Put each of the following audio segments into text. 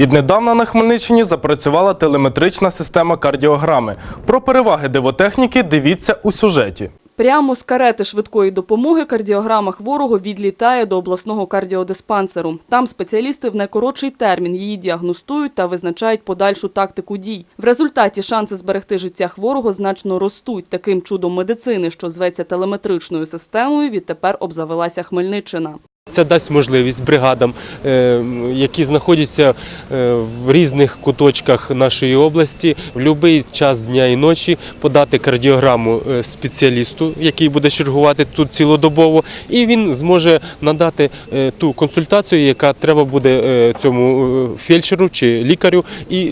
Віднедавна на Хмельниччині запрацювала телеметрична система кардіограми. Про переваги дивотехніки дивіться у сюжеті. Прямо з карети швидкої допомоги кардіограма хворого відлітає до обласного кардіодиспансеру. Там спеціалісти в найкоротший термін її діагностують та визначають подальшу тактику дій. В результаті шанси зберегти життя хворого значно ростуть. Таким чудом медицини, що зветься телеметричною системою, відтепер обзавелася Хмельниччина. Це дасть можливість бригадам, е, які знаходяться е, в різних куточках нашої області, в будь-який час дня і ночі подати кардіограму е, спеціалісту, який буде чергувати тут цілодобово, і він зможе надати ту консультацію, яка треба буде цьому фельдшеру чи лікарю, і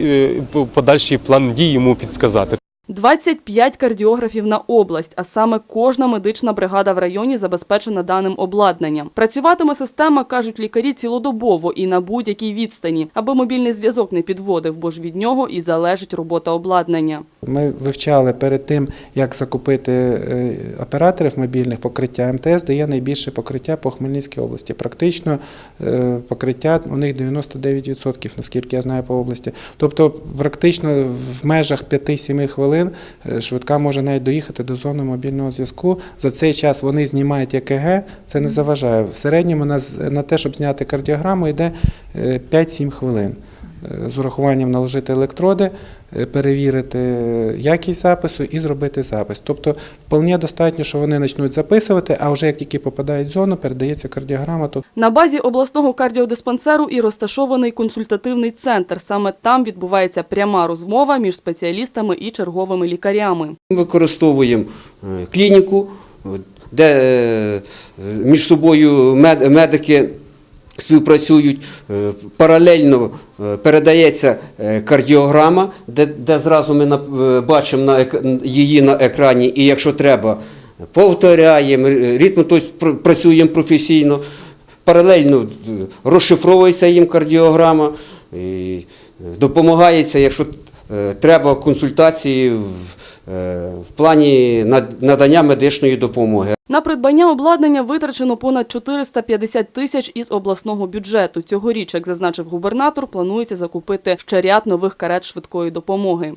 по- подальший план дій йому підсказати. 25 кардіографів на область, а саме кожна медична бригада в районі забезпечена даним обладнанням. Працюватиме система, кажуть лікарі, цілодобово і на будь-якій відстані, аби мобільний зв'язок не підводив, бо ж від нього і залежить робота обладнання. Ми вивчали перед тим, як закупити е, операторів мобільних покриття. МТС дає найбільше покриття по Хмельницькій області. Практично е, покриття у них 99%, наскільки я знаю по області. Тобто, практично в межах 5-7 хвилин е, швидка може навіть доїхати до зони мобільного зв'язку. За цей час вони знімають ЕКГ, це не заважає. В середньому на, на те, щоб зняти кардіограму, йде е, 5-7 хвилин. З урахуванням наложити електроди, е, перевірити якість запису і зробити запис. Тобто, вполне достатньо, що вони почнуть записувати, а вже як тільки попадають в зону, передається кардіограма. На базі обласного кардіодиспансеру і розташований консультативний центр. Саме там відбувається пряма розмова між спеціалістами і черговими лікарями. Ми використовуємо е, клініку, де е, між собою медики співпрацюють. Е, Паралельно е, передається е, кардіограма, де, де зразу ми бачимо на її на екрані, і якщо треба, повторяємо ритм, тобто працюємо професійно. Паралельно розшифровується їм кардіограма, і допомагається, якщо треба консультації в плані надання медичної допомоги. На придбання обладнання витрачено понад 450 тисяч із обласного бюджету. Цьогоріч, як зазначив губернатор, планується закупити ще ряд нових карет швидкої допомоги.